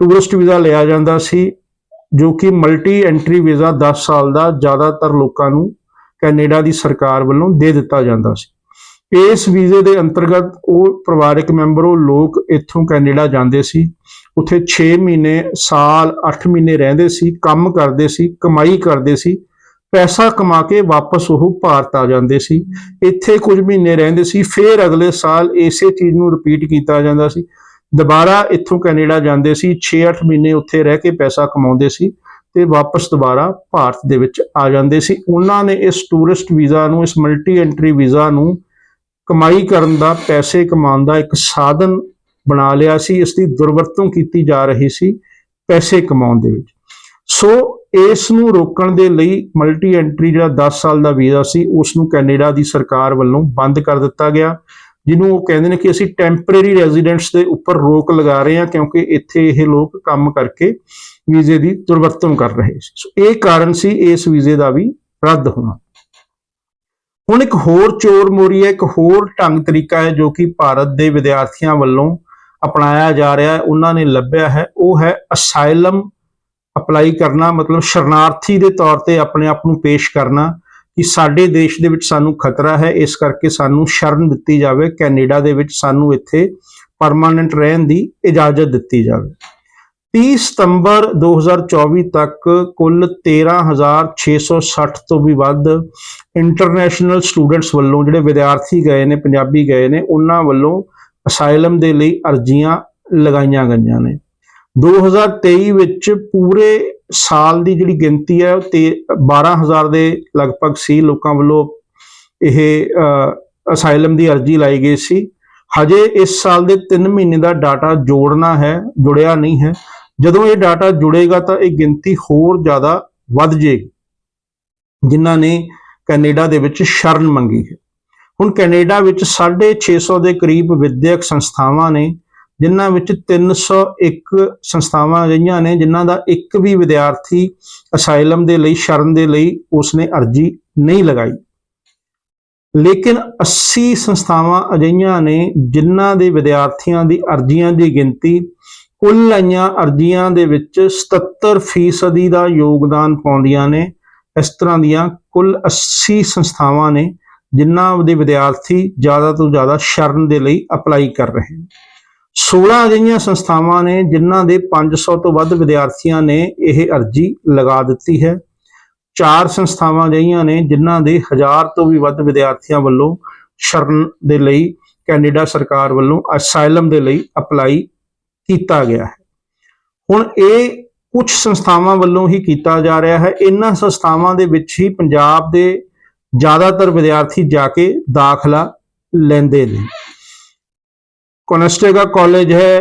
ਟੂਰਿਸਟ ਵੀਜ਼ਾ ਲਿਆ ਜਾਂਦਾ ਸੀ, ਜੋ ਕਿ ਮਲਟੀ ਐਂਟਰੀ ਵੀਜ਼ਾ 10 ਸਾਲ ਦਾ ਜ਼ਿਆਦਾਤਰ ਲੋਕਾਂ ਨੂੰ ਕੈਨੇਡਾ ਦੀ ਸਰਕਾਰ ਵੱਲੋਂ ਦੇ ਦਿੱਤਾ ਜਾਂਦਾ ਸੀ। ਇਸ ਵੀਜ਼ੇ ਦੇ ਅੰਤਰਗਤ ਉਹ ਪਰਿਵਾਰਕ ਮੈਂਬਰ, ਉਹ ਲੋਕ ਇੱਥੋਂ ਕੈਨੇਡਾ ਜਾਂਦੇ ਸੀ, ਉੱਥੇ 6 ਮਹੀਨੇ, ਸਾਲ 8 ਮਹੀਨੇ ਰਹਿੰਦੇ ਸੀ, ਕੰਮ ਕਰਦੇ ਸੀ, ਕਮਾਈ ਕਰਦੇ ਸੀ ਪੈਸਾ ਕਮਾ ਕੇ ਵਾਪਸ ਉਹ ਭਾਰਤ ਆ ਜਾਂਦੇ ਸੀ। ਇੱਥੇ ਕੁਝ ਮਹੀਨੇ ਰਹਿੰਦੇ ਸੀ, ਫਿਰ ਅਗਲੇ ਸਾਲ ਇਸੇ ਚੀਜ਼ ਨੂੰ ਰਿਪੀਟ ਕੀਤਾ ਜਾਂਦਾ ਸੀ। ਦੁਬਾਰਾ ਇੱਥੋਂ ਕੈਨੇਡਾ ਜਾਂਦੇ ਸੀ 6-8 ਮਹੀਨੇ ਉੱਥੇ ਰਹਿ ਕੇ ਪੈਸਾ ਕਮਾਉਂਦੇ ਸੀ ਤੇ ਵਾਪਸ ਦੁਬਾਰਾ ਭਾਰਤ ਦੇ ਵਿੱਚ ਆ ਜਾਂਦੇ ਸੀ। ਉਹਨਾਂ ਨੇ ਇਸ ਟੂਰਿਸਟ ਵੀਜ਼ਾ ਨੂੰ, ਇਸ ਮਲਟੀ ਐਂਟਰੀ ਵੀਜ਼ਾ ਨੂੰ ਕਮਾਈ ਕਰਨ ਦਾ, ਪੈਸੇ ਕਮਾਉਣ ਦਾ ਇੱਕ ਸਾਧਨ ਬਣਾ ਲਿਆ ਸੀ। ਇਸ ਦੀ ਦੁਰਵਰਤੋਂ ਕੀਤੀ ਜਾ ਰਹੀ ਸੀ ਪੈਸੇ ਕਮਾਉਣ ਦੇ ਵਿੱਚ। ਸੋ ਇਸ ਨੂੰ ਰੋਕਣ ਦੇ ਲਈ ਮਲਟੀ ਐਂਟਰੀ ਜਿਹੜਾ 10 ਸਾਲ ਦਾ ਵੀਜ਼ਾ ਸੀ ਉਸ ਨੂੰ ਕੈਨੇਡਾ ਦੀ ਸਰਕਾਰ ਵੱਲੋਂ ਬੰਦ ਕਰ ਦਿੱਤਾ ਗਿਆ, ਜਿਹਨੂੰ ਉਹ ਕਹਿੰਦੇ ਨੇ ਕਿ ਅਸੀਂ ਟੈਂਪਰੇਰੀ ਰੈਜ਼ੀਡੈਂਟਸ ਦੇ ਉੱਪਰ ਰੋਕ ਲਗਾ ਰਹੇ ਹਾਂ ਕਿਉਂਕਿ ਇੱਥੇ ਇਹ ਲੋਕ ਕੰਮ ਕਰਕੇ ਵੀਜ਼ੇ ਦੀ ਦੁਰਵਰਤੋਂ ਕਰ ਰਹੇ ਸੀ। ਸੋ ਇਹ ਕਾਰਨ ਸੀ ਇਸ ਵੀਜ਼ੇ ਦਾ ਵੀ ਰੱਦ ਹੋਣਾ। ਹੁਣ ਇੱਕ ਹੋਰ ਚੋਰ ਮੋਰੀ ਹੈ, ਇੱਕ ਹੋਰ ਢੰਗ ਤਰੀਕਾ ਹੈ ਜੋ ਕਿ ਭਾਰਤ ਦੇ ਵਿਦਿਆਰਥੀਆਂ ਵੱਲੋਂ ਅਪਣਾਇਆ ਜਾ ਰਿਹਾ ਹੈ, ਉਹਨਾਂ ਨੇ ਲੱਭਿਆ ਹੈ, ਉਹ ਹੈ ਅਸਾਈਲਮ ਅਪਲਾਈ ਕਰਨਾ, ਮਤਲਬ ਸ਼ਰਨਾਰਥੀ ਦੇ ਤੌਰ ਤੇ ਆਪਣੇ ਆਪ ਨੂੰ ਪੇਸ਼ ਕਰਨਾ ਕਿ ਸਾਡੇ ਦੇਸ਼ ਦੇ ਵਿੱਚ ਸਾਨੂੰ ਖਤਰਾ ਹੈ, ਇਸ ਕਰਕੇ ਸਾਨੂੰ ਸ਼ਰਨ ਦਿੱਤੀ ਜਾਵੇ, ਕੈਨੇਡਾ ਦੇ ਵਿੱਚ ਸਾਨੂੰ ਇੱਥੇ ਪਰਮਾਨੈਂਟ ਰਹਿਣ ਦੀ ਇਜਾਜ਼ਤ ਦਿੱਤੀ ਜਾਵੇ। 30 ਸਤੰਬਰ 2024 ਤੱਕ ਕੁੱਲ 13660 ਤੋਂ ਵੀ ਵੱਧ ਇੰਟਰਨੈਸ਼ਨਲ ਸਟੂਡੈਂਟਸ ਵੱਲੋਂ ਜਿਹੜੇ ਵਿਦਿਆਰਥੀ ਗਏ ਨੇ, ਪੰਜਾਬੀ ਗਏ ਨੇ, ਉਹਨਾਂ ਵੱਲੋਂ ਅਸਾਈਲਮ ਦੇ ਲਈ ਅਰਜ਼ੀਆਂ ਲਗਾਈਆਂ ਗਈਆਂ ਨੇ। 2023 ਵਿੱਚ ਪੂਰੇ ਸਾਲ ਦੀ ਜਿਹੜੀ ਗਿਣਤੀ ਹੈ, ਉਹ ਤੇ 12000 ਦੇ ਲਗਭਗ ਸੀ ਲੋਕਾਂ ਵੱਲੋਂ ਇਹ ਅਸਾਈਲਮ ਦੀ ਅਰਜ਼ੀ ਲਾਈ ਗਈ ਸੀ। ਹਜੇ ਇਸ ਸਾਲ ਦੇ 3 ਮਹੀਨੇ ਦਾ ਡਾਟਾ ਜੋੜਨਾ ਹੈ, ਜੁੜਿਆ ਨਹੀਂ ਹੈ। ਜਦੋਂ ਇਹ ਡਾਟਾ ਜੁੜੇਗਾ ਤਾਂ ਇਹ ਗਿਣਤੀ ਹੋਰ ਜ਼ਿਆਦਾ ਵੱਧ ਜਾਏਗੀ, ਜਿਨ੍ਹਾਂ ਨੇ ਕੈਨੇਡਾ ਦੇ ਵਿੱਚ ਸ਼ਰਨ ਮੰਗੀ ਹੈ। ਹੁਣ ਕੈਨੇਡਾ ਵਿੱਚ 650 ਦੇ ਕਰੀਬ ਵਿਦਿਅਕ ਸੰਸਥਾਵਾਂ ਨੇ ਜਿਨ੍ਹਾਂ ਵਿੱਚ 301 ਸੰਸਥਾਵਾਂ ਅਜਿਹੀਆਂ ਨੇ, ਜਿਨ੍ਹਾਂ ਦਾ ਇੱਕ ਵੀ ਵਿਦਿਆਰਥੀ ਅਸਾਈਲਮ ਦੇ ਲਈ, ਸ਼ਰਨ ਦੇ ਲਈ ਉਸਨੇ ਅਰਜ਼ੀ ਨਹੀਂ ਲਗਾਈ। ਲੇਕਿਨ 80 ਸੰਸਥਾਵਾਂ ਅਜਿਹੀਆਂ ਨੇ, ਜਿਨ੍ਹਾਂ ਦੇ ਵਿਦਿਆਰਥੀਆਂ ਦੀ ਅਰਜ਼ੀਆਂ ਦੀ ਗਿਣਤੀ, ਕੁੱਲ ਆਈਆਂ ਅਰਜ਼ੀਆਂ ਦੇ ਵਿੱਚ 77% ਦਾ ਯੋਗਦਾਨ ਪਾਉਂਦੀਆਂ ਨੇ। ਇਸ ਤਰ੍ਹਾਂ ਦੀਆਂ ਕੁੱਲ 80 ਸੰਸਥਾਵਾਂ ਨੇ, ਜਿਨ੍ਹਾਂ ਦੇ ਵਿਦਿਆਰਥੀ ਜ਼ਿਆਦਾ ਤੋਂ ਜ਼ਿਆਦਾ ਸ਼ਰਨ ਦੇ ਲਈ ਅਪਲਾਈ ਕਰ ਰਹੇ ਨੇ। 16 ਅਜਿਹੀਆਂ ਸੰਸਥਾਵਾਂ ਨੇ ਜਿਨ੍ਹਾਂ ਦੇ 500 ਤੋਂ ਵੱਧ ਵਿਦਿਆਰਥੀਆਂ ਨੇ ਇਹ ਅਰਜ਼ੀ ਲਗਾ ਦਿੱਤੀ ਹੈ। ਚਾਰ ਸੰਸਥਾਵਾਂ ਅਜਿਹੀਆਂ ਨੇ ਜਿਨ੍ਹਾਂ ਦੇ 1000 ਤੋਂ ਵੀ ਵੱਧ ਵਿਦਿਆਰਥੀਆਂ ਵੱਲੋਂ ਸ਼ਰਨ ਦੇ ਲਈ, ਕੈਨੇਡਾ ਸਰਕਾਰ ਵੱਲੋਂ ਅਸਾਈਲਮ ਦੇ ਲਈ ਅਪਲਾਈ ਕੀਤਾ ਗਿਆ ਹੈ। ਹੁਣ ਇਹ ਕੁਝ ਸੰਸਥਾਵਾਂ ਵੱਲੋਂ ਹੀ ਕੀਤਾ ਜਾ ਰਿਹਾ ਹੈ। ਇਹਨਾਂ ਸੰਸਥਾਵਾਂ ਦੇ ਵਿੱਚ ਹੀ ਪੰਜਾਬ ਦੇ ਜ਼ਿਆਦਾਤਰ ਵਿਦਿਆਰਥੀ ਜਾ ਕੇ ਦਾਖਲਾ ਲੈਂਦੇ ਨੇ। ਕੋਨਸਟੇਗਾ ਕਾਲਜ ਹੈ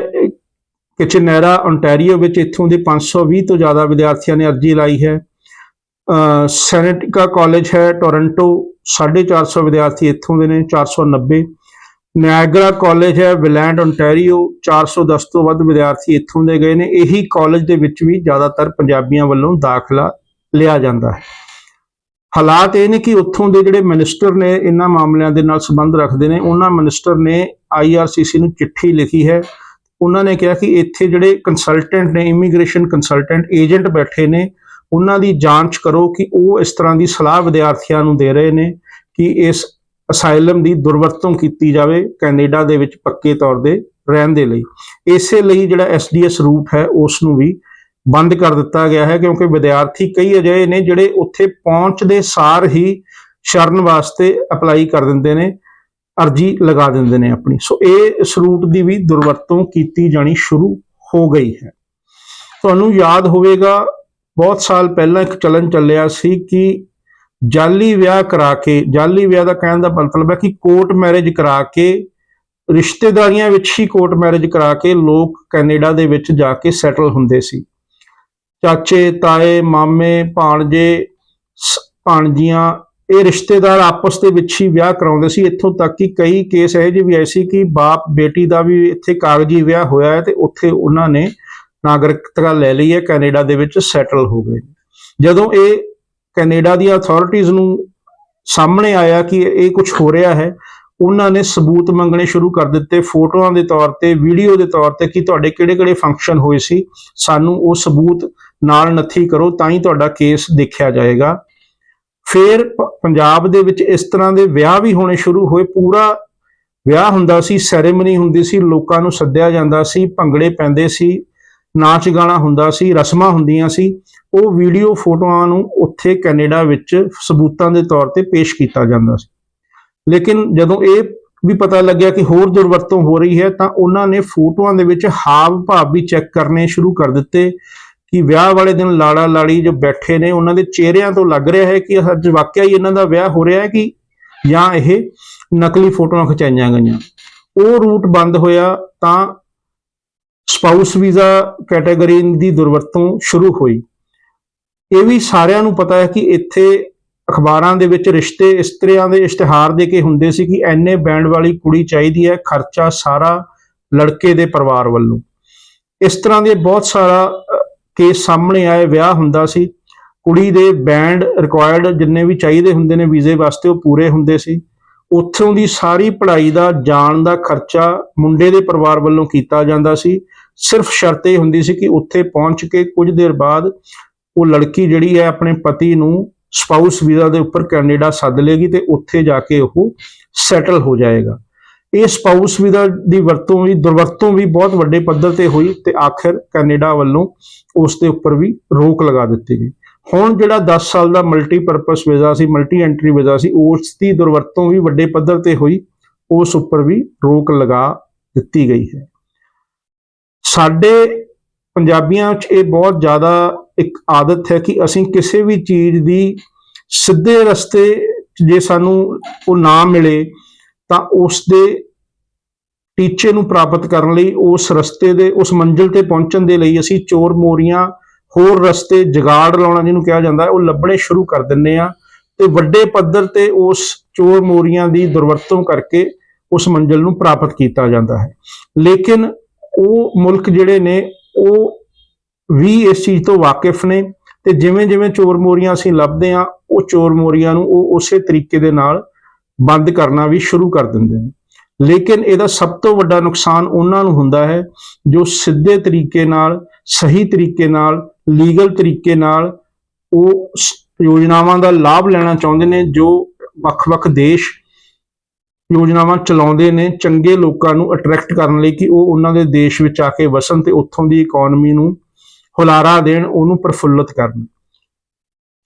ਕਿਚਨੈਰਾ ontario ਵਿੱਚ ਇੱਥੋਂ ਦੇ 520 ਤੋਂ ਜ਼ਿਆਦਾ ਵਿਦਿਆਰਥੀਆਂ ਨੇ ਅਰਜ਼ੀ ਲਾਈ ਹੈ। ਸੈਨੇਟਿਕਾ ਕਾਲਜ ਹੈ, ਟੋਰਾਂਟੋ 450 ਵਿਦਿਆਰਥੀ ਇੱਥੋਂ ਦੇ ਨੇ 490 ਨਿਆਗਰਾ ਕਾਲਜ ਹੈ ਵਿਲੈਂਡ ontario 410 ਤੋਂ ਵੱਧ ਵਿਦਿਆਰਥੀ ਇੱਥੋਂ ਦੇ ਗਏ ਨੇ। ਇਹੀ ਕਾਲਜ ਦੇ ਵਿੱਚ ਵੀ ਜ਼ਿਆਦਾਤਰ ਪੰਜਾਬੀਆਂ ਵੱਲੋਂ ਦਾਖਲਾ ਲਿਆ ਜਾਂਦਾ ਹੈ। ਹਾਲਾਤ ਇਹ ਨੇ ਕਿ ਉੱਥੋਂ ਦੇ ਜਿਹੜੇ ਮਿਨਿਸਟਰ ਨੇ ਇਹਨਾਂ ਮਾਮਲਿਆਂ ਦੇ ਨਾਲ ਸੰਬੰਧ ਰੱਖਦੇ ਨੇ, ਉਹਨਾਂ ਮਿਨਿਸਟਰ ਨੇ ਆਈਆਰਸੀਸੀ ਨੂੰ ਚਿੱਠੀ ਲਿਖੀ ਹੈ। ਉਹਨਾਂ ਨੇ ਕਿਹਾ ਕਿ ਇੱਥੇ ਜਿਹੜੇ ਕੰਸਲਟੈਂਟ ਨੇ ਇਮੀਗ੍ਰੇਸ਼ਨ ਕੰਸਲਟੈਂਟ ਏਜੰਟ ਬੈਠੇ ਨੇ, ਉਹਨਾਂ ਦੀ ਜਾਂਚ ਕਰੋ ਕਿ ਉਹ ਇਸ ਤਰ੍ਹਾਂ ਦੀ ਸਲਾਹ ਵਿਦਿਆਰਥੀਆਂ ਨੂੰ ਦੇ ਰਹੇ ਨੇ ਕਿ ਇਸ ਅਸਾਈਲਮ ਦੀ ਦੁਰਵਰਤੋਂ ਕੀਤੀ ਜਾਵੇ ਕੈਨੇਡਾ ਦੇ ਵਿੱਚ ਪੱਕੇ ਤੌਰ ਦੇ ਰਹਿਣ ਦੇ ਲਈ। ਇਸੇ ਲਈ ਜਿਹੜਾ ਐਸਡੀਐਸ ਰੂਟ ਹੈ, ਉਸ ਨੂੰ ਵੀ ਬੰਦ ਕਰ ਦਿੱਤਾ ਗਿਆ ਹੈ ਕਿਉਂਕਿ ਵਿਦਿਆਰਥੀ ਕਈ ਅਜਿਹੇ ਨੇ ਜਿਹੜੇ ਉੱਥੇ ਪਹੁੰਚਦੇ ਸਾਰ ਹੀ ਸ਼ਰਨ ਵਾਸਤੇ ਅਪਲਾਈ ਕਰ ਦਿੰਦੇ ਨੇ, ਅਰਜੀ ਲਗਾ ਦਿੰਦੇ ਨੇ ਆਪਣੀ। ਸੋ ਇਹ ਸਰੂਟ ਦੀ ਵੀ ਦੁਰਵਰਤੋਂ ਕੀਤੀ ਜਾਣੀ ਸ਼ੁਰੂ ਹੋ ਗਈ ਹੈ। ਤੁਹਾਨੂੰ ਯਾਦ ਹੋਵੇਗਾ, ਬਹੁਤ ਸਾਲ ਪਹਿਲਾਂ ਇੱਕ ਚਲਨ ਚੱਲਿਆ ਸੀ ਕਿ ਜਾਲੀ ਵਿਆਹ ਕਰਾ ਕੇ, ਜਾਲੀ ਵਿਆਹ ਦਾ ਕਹਿਣ ਦਾ ਮਤਲਬ ਹੈ ਕਿ ਕੋਰਟ ਮੈਰਿਜ ਕਰਾ ਕੇ, ਰਿਸ਼ਤੇਦਾਰੀਆਂ ਵਿੱਚ ਹੀ ਕੋਰਟ ਮੈਰਿਜ ਕਰਾ ਕੇ ਲੋਕ ਕੈਨੇਡਾ ਦੇ ਵਿੱਚ ਜਾ ਕੇ ਸੈਟਲ ਹੁੰਦੇ ਸੀ। ਚਾਚੇ, ਤਾਏ, ਮਾਮੇ, ਭਾਣਜੇ, ਸ- ਭਾਣਜੀਆਂ, ਇਹ ਰਿਸ਼ਤੇਦਾਰ ਆਪਸ ਦੇ ਵਿੱਚ ਹੀ ਵਿਆਹ ਕਰਾਉਂਦੇ ਸੀ। ਇੱਥੋਂ ਤੱਕ ਕਿ ਕਈ ਕੇਸ ਇਹੋ ਜਿਹੇ ਵੀ ਆਏ ਸੀ ਕਿ ਬਾਪ, ਬੇਟੀ ਦਾ ਵੀ ਇੱਥੇ ਕਾਗਜ਼ੀ ਵਿਆਹ ਹੋਇਆ ਹੈ ਤੇ ਉੱਥੇ ਉਹਨਾਂ ਨੇ ਨਾਗਰਿਕਤਾ ਲੈ ਲਈ ਹੈ, ਕੈਨੇਡਾ ਦੇ ਵਿੱਚ ਸੈਟਲ ਹੋ ਗਏ। ਜਦੋਂ ਇਹ ਕੈਨੇਡਾ ਦੀਆਂ ਅਥਾਰਟੀਆਂ ਨੂੰ ਸਾਹਮਣੇ ਆਇਆ ਕਿ ਇਹ ਕੁਝ ਹੋ ਰਿਹਾ ਹੈ, ਉਹਨਾਂ ਨੇ ਸਬੂਤ ਮੰਗਣੇ ਸ਼ੁਰੂ ਕਰ ਦਿੱਤੇ ਫੋਟੋਆਂ ਦੇ ਤੌਰ ਤੇ, ਵੀਡੀਓ ਦੇ ਤੌਰ ਤੇ ਕਿ ਤੁਹਾਡੇ ਕਿਹੜੇ-ਕਿਹੜੇ ਫੰਕਸ਼ਨ ਹੋਏ ਸੀ। ਸਾਨੂੰ ਉਹ ਸਬੂਤ ਨਾਲ ਨੱਥੀ ਕਰੋ ਤਾਂ ਹੀ ਤੁਹਾਡਾ ਕੇਸ ਦੇਖਿਆ ਜਾਏਗਾ। ਫਿਰ ਪੰਜਾਬ ਦੇ ਵਿੱਚ ਇਸ ਤਰ੍ਹਾਂ ਦੇ ਵਿਆਹ ਵੀ ਹੋਣੇ ਸ਼ੁਰੂ ਹੋਏ। ਪੂਰਾ ਵਿਆਹ ਹੁੰਦਾ ਸੀ ਸੈਰੇਮਨੀ ਹੁੰਦੀ ਸੀ, ਲੋਕਾਂ ਨੂੰ ਸੱਦਿਆ ਜਾਂਦਾ ਸੀ, ਭੰਗੜੇ ਪੈਂਦੇ ਸੀ, ਨਾਚ ਗਾਣਾ ਹੁੰਦਾ ਸੀ, ਰਸਮਾਂ ਹੁੰਦੀਆਂ ਸੀ। ਉਹ ਵੀਡੀਓ ਫੋਟੋਆਂ ਨੂੰ ਉੱਥੇ ਕੈਨੇਡਾ ਵਿੱਚ ਸਬੂਤਾਂ ਦੇ ਤੌਰ ਤੇ ਪੇਸ਼ ਕੀਤਾ ਜਾਂਦਾ ਸੀ। ਲੇਕਿਨ ਜਦੋਂ ਇਹ ਵੀ ਪਤਾ ਲੱਗਿਆ ਕਿ ਹੋਰ ਦੁਰਵਰਤੋਂ ਹੋ ਰਹੀ ਹੈ ਤਾਂ ਉਹਨਾਂ ਨੇ ਫੋਟੋਆਂ ਦੇ ਵਿੱਚ ਹਾਵ ਭਾਵ ਵੀ ਚੈੱਕ ਕਰਨੇ ਸ਼ੁਰੂ ਕਰ ਦਿੱਤੇ। ਕਿ ਵਿਆਹ ਵਾਲੇ ਦਿਨ ਲਾੜਾ ਲਾੜੀ ਜੋ ਬੈਠੇ ਨੇ, ਉਹਨਾਂ ਦੇ ਚਿਹਰਿਆਂ ਤੋਂ ਲੱਗ ਰਿਹਾ ਹੈ ਕਿ ਅੱਜ ਵਾਕਿਆ ਹੀ ਇਹਨਾਂ ਦਾ ਵਿਆਹ ਹੋ ਰਿਹਾ ਹੈ ਕਿ ਜਾਂ ਇਹ ਨਕਲੀ ਫੋਟੋਆਂ ਖਿਚਾਈਆਂ ਗਈਆਂ। ਉਹ ਰੂਟ ਬੰਦ ਹੋਇਆ ਤਾਂ ਸਪਾਊਸ ਵੀਜ਼ਾ ਕੈਟਾਗਰੀ ਦੀ ਦੁਰਵਰਤੋਂ ਸ਼ੁਰੂ ਹੋਈ। ਇਹ ਵੀ ਸਾਰਿਆਂ ਨੂੰ ਪਤਾ ਹੈ ਕਿ ਇੱਥੇ ਅਖਬਾਰਾਂ ਦੇ ਵਿੱਚ ਰਿਸ਼ਤੇ ਇਸ ਤਰ੍ਹਾਂ ਦੇ ਇਸ਼ਤਿਹਾਰ ਦੇ ਕੇ ਹੁੰਦੇ ਸੀ ਕਿ ਐਨੇ ਬੈਂਡ ਵਾਲੀ ਕੁੜੀ ਚਾਹੀਦੀ ਹੈ, ਖਰਚਾ ਸਾਰਾ ਲੜਕੇ ਦੇ ਪਰਿਵਾਰ ਵੱਲੋਂ। ਇਸ ਤਰ੍ਹਾਂ ਦੇ ਬਹੁਤ ਸਾਰਾ ਕੇਸ ਸਾਹਮਣੇ ਆਏ ਵਿਆਹ ਹੁੰਦਾ ਸੀ। ਕੁੜੀ ਦੇ ਬੈਂਡ ਰਿਕੁਆਇਰਡ ਜਿੰਨੇ ਵੀ ਚਾਹੀਦੇ ਹੁੰਦੇ ਨੇ ਵੀਜ਼ੇ ਵਾਸਤੇ ਉਹ ਪੂਰੇ ਹੁੰਦੇ ਸੀ। ਉੱਥੋਂ ਦੀ ਸਾਰੀ ਪੜ੍ਹਾਈ ਦਾ, ਜਾਣ ਦਾ ਖਰਚਾ ਮੁੰਡੇ ਦੇ ਪਰਿਵਾਰ ਵੱਲੋਂ ਕੀਤਾ ਜਾਂਦਾ ਸੀ। ਸਿਰਫ ਸ਼ਰਤ ਇਹ ਹੁੰਦੀ ਸੀ ਕਿ ਉੱਥੇ ਪਹੁੰਚ ਕੇ ਕੁਝ ਦੇਰ ਬਾਅਦ ਉਹ ਲੜਕੀ ਜਿਹੜੀ ਹੈ ਆਪਣੇ ਪਤੀ ਨੂੰ ਸਪਾਊਸ ਵੀਜ਼ਾ ਦੇ ਉੱਪਰ ਕੈਨੇਡਾ ਸੱਦ ਲੇਗੀ ਤੇ ਉੱਥੇ ਜਾ ਕੇ ਉਹ ਸੈਟਲ ਹੋ ਜਾਏਗਾ। ਇਹ ਸਪਾਊਸ ਵੀਜ਼ਾ ਦੀ ਵਰਤੋਂ ਵੀ, ਦੁਰਵਰਤੋਂ ਵੀ ਬਹੁਤ ਵੱਡੇ ਪੱਧਰ ਤੇ ਹੋਈ ਤੇ ਆਖਿਰ ਕੈਨੇਡਾ ਵੱਲੋਂ ਉਸ ਦੇ ਉੱਪਰ ਵੀ ਰੋਕ ਲਗਾ ਦਿੱਤੀ ਗਈ। ਹੁਣ ਜਿਹੜਾ 10 ਸਾਲ ਦਾ ਮਲਟੀਪਰਪਸ ਵੀਜ਼ਾ ਸੀ ਮਲਟੀ ਐਂਟਰੀ ਵੀਜ਼ਾ ਸੀ, ਉਸ ਦੀ ਦੁਰਵਰਤੋਂ ਵੀ ਵੱਡੇ ਪੱਧਰ ਤੇ ਹੋਈ, ਉਸ ਉੱਪਰ ਵੀ ਰੋਕ ਲਗਾ ਦਿੱਤੀ ਗਈ ਹੈ। ਸਾਡੇ ਪੰਜਾਬੀਆਂ 'ਚ ਇਹ ਬਹੁਤ ਜ਼ਿਆਦਾ ਇੱਕ ਆਦਤ ਹੈ ਕਿ ਅਸੀਂ ਕਿਸੇ ਵੀ ਚੀਜ਼ ਦੀ ਸਿੱਧੇ ਰਸਤੇ ਜੇ ਸਾਨੂੰ ਉਹ ਨਾ ਮਿਲੇ ਤਾਂ ਉਸ ਦੇ ਟੀਚੇ ਨੂੰ ਪ੍ਰਾਪਤ ਕਰਨ ਲਈ ਉਸ ਰਸਤੇ ਦੇ, ਉਸ ਮੰਜ਼ਿਲ ਤੇ ਪਹੁੰਚਣ ਦੇ ਲਈ ਅਸੀਂ ਚੋਰ ਮੋਰੀਆਂ ਹੋਰ ਰਸਤੇ ਜਗਾੜ ਲਾਉਣਾ ਜਿਹਨੂੰ ਕਿਹਾ ਜਾਂਦਾ ਹੈ, ਉਹ ਲੱਭਣੇ ਸ਼ੁਰੂ ਕਰ ਦਿੰਨੇ ਆ ਤੇ ਵੱਡੇ ਪੱਧਰ ਤੇ ਉਸ ਚੋਰ ਮੋਰੀਆਂ ਦੀ ਦੁਰਵਰਤੋਂ ਕਰਕੇ ਉਸ ਮੰਜ਼ਿਲ ਨੂੰ ਪ੍ਰਾਪਤ ਕੀਤਾ ਜਾਂਦਾ ਹੈ। ਲੇਕਿਨ ਉਹ ਮੁਲਕ ਜਿਹੜੇ ਨੇ, ਉਹ ਵੀ ਇਸ ਚੀਜ਼ ਤੋਂ ਵਾਕਿਫ ਨੇ ਤੇ ਜਿਵੇਂ ਜਿਵੇਂ ਚੋਰ ਮੋਰੀਆਂ ਅਸੀਂ ਲੱਭਦੇ ਆ ਉਹ ਚੋਰ ਮੋਰੀਆਂ ਨੂੰ ਉਹ ਉਸੇ ਤਰੀਕੇ ਦੇ ਨਾਲ ਬੰਦ ਕਰਨਾ ਵੀ ਸ਼ੁਰੂ ਕਰ ਦਿੰਦੇ ਨੇ। ਲੇਕਿਨ ਇਹਦਾ ਸਭ ਤੋਂ ਵੱਡਾ ਨੁਕਸਾਨ ਉਹਨਾਂ ਨੂੰ ਹੁੰਦਾ ਹੈ, ਜੋ ਸਿੱਧੇ ਤਰੀਕੇ ਨਾਲ, ਸਹੀ ਤਰੀਕੇ ਨਾਲ, ਲੀਗਲ ਤਰੀਕੇ ਨਾਲ ਉਹ ਯੋਜਨਾਵਾਂ ਦਾ ਲਾਭ ਲੈਣਾ ਚਾਹੁੰਦੇ ਨੇ, ਜੋ ਵੱਖ-ਵੱਖ ਦੇਸ਼ ਯੋਜਨਾਵਾਂ ਚਲਾਉਂਦੇ ਨੇ, ਚੰਗੇ ਲੋਕਾਂ ਨੂੰ ਅਟਰੈਕਟ ਕਰਨ ਲਈ ਕਿ ਉਹ ਉਹਨਾਂ ਦੇ ਦੇਸ਼ ਵਿੱਚ ਆ ਕੇ ਵਸਣ ਤੇ ਉੱਥੋਂ ਦੀ ਇਕਨੋਮੀ ਨੂੰ ਹੁਲਾਰਾ ਦੇਣ, ਉਹਨੂੰ ਪ੍ਰਫੁੱਲਤ ਕਰਨ।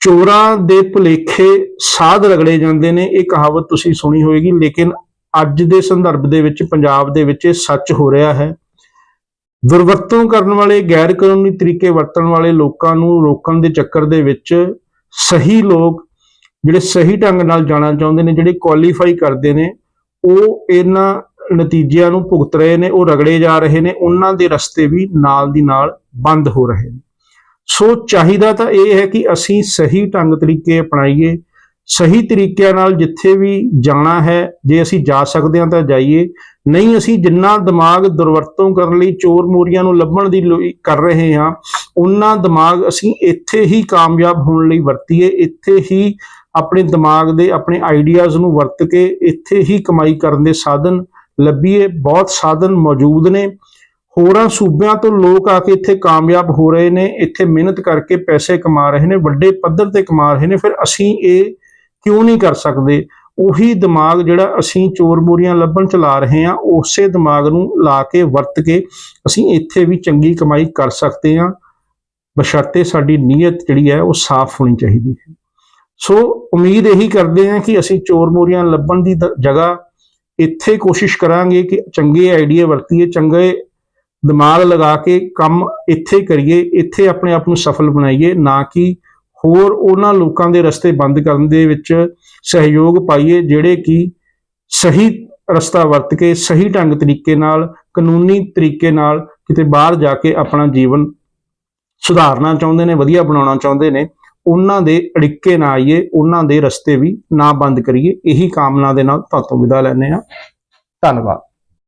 ਚੋਰਾਂ ਦੇ ਭੁਲੇਖੇ ਸਾਧ ਰਗੜੇ ਜਾਂਦੇ ਨੇ, ਇਹ ਕਹਾਵਤ ਤੁਸੀਂ ਸੁਣੀ ਹੋਵੇਗੀ ਲੇਕਿਨ ਅੱਜ ਦੇ ਸੰਦਰਭ ਦੇ ਵਿੱਚ, ਪੰਜਾਬ ਦੇ ਵਿੱਚ ਇਹ ਸੱਚ ਹੋ ਰਿਹਾ ਹੈ। ਦੁਰਵਰਤੋਂ ਕਰਨ ਵਾਲੇ, ਗੈਰ ਕਾਨੂੰਨੀ ਤਰੀਕੇ ਵਰਤਣ ਵਾਲੇ ਲੋਕਾਂ ਨੂੰ ਰੋਕਣ ਦੇ ਚੱਕਰ ਦੇ ਵਿੱਚ ਸਹੀ ਲੋਕ ਜਿਹੜੇ ਸਹੀ ਢੰਗ ਨਾਲ ਜਾਣਾ ਚਾਹੁੰਦੇ ਨੇ, ਜਿਹੜੇ ਕੁਆਲੀਫਾਈ ਕਰਦੇ ਨੇ, ਉਹ ਇਹਨਾਂ ਨਤੀਜਿਆਂ ਨੂੰ ਭੁਗਤ ਰਹੇ ਨੇ, ਉਹ ਰਗੜੇ ਜਾ ਰਹੇ ਨੇ, ਉਹਨਾਂ ਦੇ ਰਸਤੇ ਵੀ ਨਾਲ ਦੀ ਨਾਲ ਬੰਦ ਹੋ ਰਹੇ ਨੇ। ਸੋ ਚਾਹੀਦਾ ਤਾਂ ਇਹ ਹੈ ਕਿ ਅਸੀਂ ਸਹੀ ਢੰਗ ਤਰੀਕੇ ਅਪਣਾਈਏ, ਸਹੀ ਤਰੀਕਿਆਂ ਨਾਲ ਜਿੱਥੇ ਵੀ ਜਾਣਾ ਹੈ, ਜੇ ਅਸੀਂ ਜਾ ਸਕਦੇ ਹਾਂ ਤਾਂ ਜਾਈਏ, ਨਹੀਂ ਅਸੀਂ ਜਿੰਨਾ ਦਿਮਾਗ ਦੁਰਵਰਤੋਂ ਕਰਨ ਲਈ ਚੋਰ ਮੋਰੀਆਂ ਨੂੰ ਲੱਭਣ ਦੀ ਲੋਈ ਕਰ ਰਹੇ ਹਾਂ ਉਹਨਾਂ ਦਿਮਾਗ ਅਸੀਂ ਇੱਥੇ ਹੀ ਕਾਮਯਾਬ ਹੋਣ ਲਈ ਵਰਤੀਏ, ਇੱਥੇ ਹੀ ਆਪਣੇ ਦਿਮਾਗ ਦੇ, ਆਪਣੇ ਆਈਡੀਆਜ਼ ਨੂੰ ਵਰਤ ਕੇ ਇੱਥੇ ਹੀ ਕਮਾਈ ਕਰਨ ਦੇ ਸਾਧਨ ਲੱਭੀਏ, ਬਹੁਤ ਸਾਧਨ ਮੌਜੂਦ ਨੇ। ਹੋਰਾਂ ਸੂਬਿਆਂ ਤੋਂ ਲੋਕ ਆ ਕੇ ਇੱਥੇ ਕਾਮਯਾਬ ਹੋ ਰਹੇ ਨੇ, ਇੱਥੇ ਮਿਹਨਤ ਕਰਕੇ ਪੈਸੇ ਕਮਾ ਰਹੇ ਨੇ, ਵੱਡੇ ਪੱਧਰ ਤੇ ਕਮਾ ਰਹੇ ਨੇ, ਫਿਰ ਅਸੀਂ ਇਹ ਕਿਉਂ ਨਹੀਂ ਕਰ ਸਕਦੇ? ਉਹੀ ਦਿਮਾਗ ਜਿਹੜਾ ਅਸੀਂ ਚੋਰ ਮੋਰੀਆਂ ਲੱਭਣ ਚ ਲਾ ਰਹੇ ਹਾਂ, ਉਸੇ ਦਿਮਾਗ ਨੂੰ ਲਾ ਕੇ ਵਰਤ ਕੇ ਅਸੀਂ ਇੱਥੇ ਵੀ ਚੰਗੀ ਕਮਾਈ ਕਰ ਸਕਦੇ ਹਾਂ। ਬਸ਼ਰਤੇ ਸਾਡੀ ਨੀਅਤ ਜਿਹੜੀ ਹੈ ਉਹ ਸਾਫ਼ ਹੋਣੀ ਚਾਹੀਦੀ ਹੈ। ਸੋ ਉਮੀਦ ਇਹੀ ਕਰਦੇ ਹਾਂ ਕਿ ਅਸੀਂ ਚੋਰ ਮੋਰੀਆਂ ਲੱਭਣ ਦੀ ਦ- ਜਗ੍ਹਾ ਇੱਥੇ ਕੋਸ਼ਿਸ਼ ਕਰਾਂਗੇ ਕਿ ਚੰਗੇ ਆਈਡੀਆ ਵਰਤੀਏ, ਚੰਗੇ ਦਿਮਾਗ ਲਗਾ ਕੇ ਕੰਮ ਇੱਥੇ ਕਰੀਏ, ਇੱਥੇ ਆਪਣੇ ਆਪ ਨੂੰ ਸਫਲ ਬਣਾਈਏ, ਨਾ ਕਿ ਹੋਰ ਉਹਨਾਂ ਲੋਕਾਂ ਦੇ ਰਸਤੇ ਬੰਦ ਕਰਨ ਦੇ ਵਿੱਚ ਸਹਿਯੋਗ ਪਾਈਏ ਜਿਹੜੇ ਕਿ ਸਹੀ ਰਸਤਾ ਵਰਤ ਕੇ, ਸਹੀ ਢੰਗ ਤਰੀਕੇ ਨਾਲ, ਕਾਨੂੰਨੀ ਤਰੀਕੇ ਨਾਲ ਕਿਤੇ ਬਾਹਰ ਜਾ ਕੇ ਆਪਣਾ ਜੀਵਨ ਸੁਧਾਰਨਾ ਚਾਹੁੰਦੇ ਨੇ, ਵਧੀਆ ਬਣਾਉਣਾ ਚਾਹੁੰਦੇ ਨੇ, ਉਹਨਾਂ ਦੇ ਅੜਿੱਕੇ ਨਾ ਆਈਏ, ਉਹਨਾਂ ਦੇ ਰਸਤੇ ਵੀ ਨਾ ਬੰਦ ਕਰੀਏ, ਇਹੀ ਕਾਮਨਾ ਦੇ ਨਾਲ ਤੁਹਾਨੂੰ ਵਿਦਾ ਲੈਂਦੇ ਹਾਂ। ਧੰਨਵਾਦ।